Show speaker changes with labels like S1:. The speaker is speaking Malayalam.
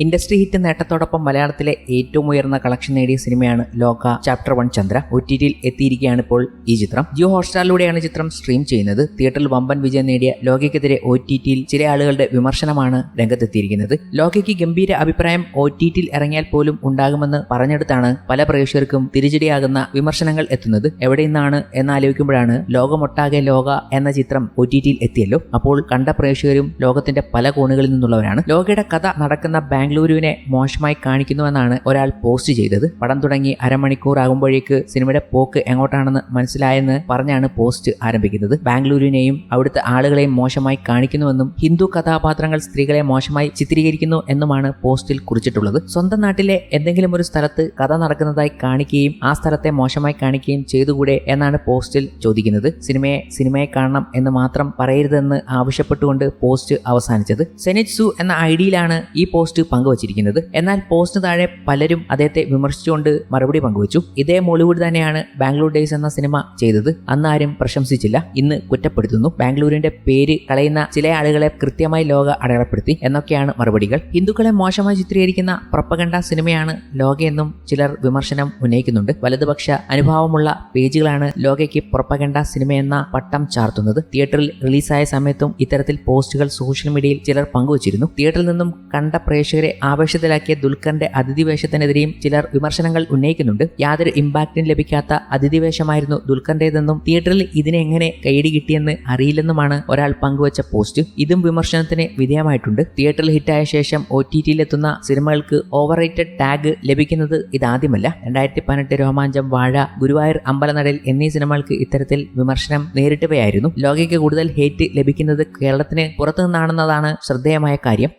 S1: ഇൻഡസ്ട്രി ഹിറ്റ് നേട്ടത്തോടൊപ്പം മലയാളത്തിലെ ഏറ്റവും ഉയർന്ന കളക്ഷൻ നേടിയ സിനിമയാണ് Lokah chapter one Chandra. O T ടിയിൽ എത്തിയിരിക്കുകയാണ് ഇപ്പോൾ ഈ ചിത്രം. ജിയോ ഹോട്ട്സ്റ്റാറിലൂടെയാണ് ചിത്രം സ്ട്രീം ചെയ്യുന്നത്. തിയേറ്ററിൽ വമ്പൻ വിജയം നേടിയ ലോകയ്ക്കെതിരെ ഒ ടി ടിയിൽ ചില ആളുകളുടെ വിമർശനമാണ് രംഗത്തെത്തിയിരിക്കുന്നത്. ലോകയ്ക്ക് ഗംഭീര അഭിപ്രായം ഒ ടി ടിയിൽ ഇറങ്ങിയാൽ പോലും ഉണ്ടാകുമെന്ന് പറഞ്ഞെടുത്താണ് പല പ്രേക്ഷകർക്കും തിരിച്ചടിയാകുന്ന വിമർശനങ്ങൾ എത്തുന്നത്. എവിടെ നിന്നാണ് എന്നാലോചിക്കുമ്പോഴാണ് ലോകമൊട്ടാകെ ലോക എന്ന ചിത്രം ഒ ടി ടിയിൽ എത്തിയല്ലോ. അപ്പോൾ കണ്ട പ്രേക്ഷകരും ലോകത്തിന്റെ പല കോണുകളിൽ നിന്നുള്ളവരാണ്. ലോകയുടെ കഥ നടക്കുന്ന ബാംഗ്ലൂരുവിനെ മോശമായി കാണിക്കുന്നുവെന്നാണ് ഒരാൾ പോസ്റ്റ് ചെയ്തത്. പടം തുടങ്ങി അരമണിക്കൂർ ആകുമ്പോഴേക്ക് സിനിമയുടെ പോക്ക് എങ്ങോട്ടാണെന്ന് മനസ്സിലായെന്ന് പറഞ്ഞാണ് പോസ്റ്റ് ആരംഭിക്കുന്നത്. ബാംഗ്ലൂരിനെയും അവിടുത്തെ ആളുകളെയും മോശമായി കാണിക്കുന്നുവെന്നും ഹിന്ദു കഥാപാത്രങ്ങൾ സ്ത്രീകളെ മോശമായി ചിത്രീകരിക്കുന്നു എന്നുമാണ് പോസ്റ്റിൽ കുറിച്ചിട്ടുള്ളത്. സ്വന്തം നാട്ടിലെ എന്തെങ്കിലും ഒരു സ്ഥലത്ത് കഥ നടക്കുന്നതായി കാണിക്കുകയും ആ സ്ഥലത്തെ മോശമായി കാണിക്കുകയും ചെയ്തുകൂടെ എന്നാണ് പോസ്റ്റിൽ ചോദിക്കുന്നത്. സിനിമയെ സിനിമയെ കാണണം എന്ന് മാത്രം പറയരുതെന്ന് ആവശ്യപ്പെട്ടുകൊണ്ട് പോസ്റ്റ് അവസാനിച്ചത്. സെനിറ്റ്സു എന്ന ഐഡിയിലാണ് ഈ പോസ്റ്റ് പങ്കുവച്ചിരിക്കുന്നത്. എന്നാൽ പോസ്റ്റിന് താഴെ പലരും അദ്ദേഹത്തെ വിമർശിച്ചുകൊണ്ട് മറുപടി പങ്കുവച്ചു. ഇതേ മോളിവുഡ് തന്നെയാണ് ബാംഗ്ലൂർ ഡേയ്സ് എന്ന സിനിമ ചെയ്തത്. അന്നാരും പ്രശംസിച്ചില്ല. ഇന്ന് കുറ്റപ്പെടുത്തുന്നു. ബാംഗ്ലൂരിന്റെ പേര് കളയുന്ന ചില ആളുകളെ കൃത്യമായി ലോക അടയാളപ്പെടുത്തി എന്നൊക്കെയാണ് മറുപടികൾ. ഹിന്ദുക്കളെ മോശമായി ചിത്രീകരിക്കുന്ന പ്രപ്പകണ്ട സിനിമയാണ് ലോകയെന്നും ചിലർ വിമർശനം ഉന്നയിക്കുന്നുണ്ട്. വലതുപക്ഷ അനുഭാവമുള്ള പേജുകളാണ് ലോകയ്ക്ക് പ്രപ്പകണ്ട സിനിമയെന്ന പട്ടം ചാർത്തുന്നത്. തിയേറ്ററിൽ റിലീസായ സമയത്തും ഇത്തരത്തിൽ പോസ്റ്റുകൾ സോഷ്യൽ മീഡിയയിൽ ചിലർ പങ്കുവച്ചിരുന്നു. തിയേറ്ററിൽ നിന്നും കണ്ട പ്രേക്ഷകരെ ആവേശത്തിലാക്കിയ ദുൽഖറിന്റെ അതിഥിവേഷത്തിനെതിരെയും ചിലർ വിമർശനങ്ങൾ ഉന്നയിക്കുന്നുണ്ട്. യാതൊരു ഇമ്പാക്റ്റും ലഭിക്കാത്ത അതിഥിവേഷമായിരുന്നു ദുൽഖറിന്റേതെന്നും തിയേറ്ററിൽ ഇതിനെ എങ്ങനെ കൈയടി കിട്ടിയെന്ന് അറിയില്ലെന്നുമാണ് ഒരാൾ പങ്കുവച്ച പോസ്റ്റ്. ഇതും വിമർശനത്തിന് വിധേയമായിട്ടുണ്ട്. തിയേറ്ററിൽ ഹിറ്റായ ശേഷം ഒ ടി ടിയിലെത്തുന്ന സിനിമകൾക്ക് ഓവർ റേറ്റഡ് ടാഗ് ലഭിക്കുന്നത് ഇതാദ്യമല്ല. രണ്ടായിരത്തി പതിനെട്ട് രോമാഞ്ചം വാഴ ഗുരുവായൂർ അമ്പലനടൽ എന്നീ സിനിമകൾക്ക് ഇത്തരത്തിൽ വിമർശനം നേരിട്ടവയായിരുന്നു. ലോകയ്ക്ക് കൂടുതൽ ഹേറ്റ് ലഭിക്കുന്നത് കേരളത്തിന് പുറത്തുനിന്നാണെന്നതാണ് ശ്രദ്ധേയമായ കാര്യം.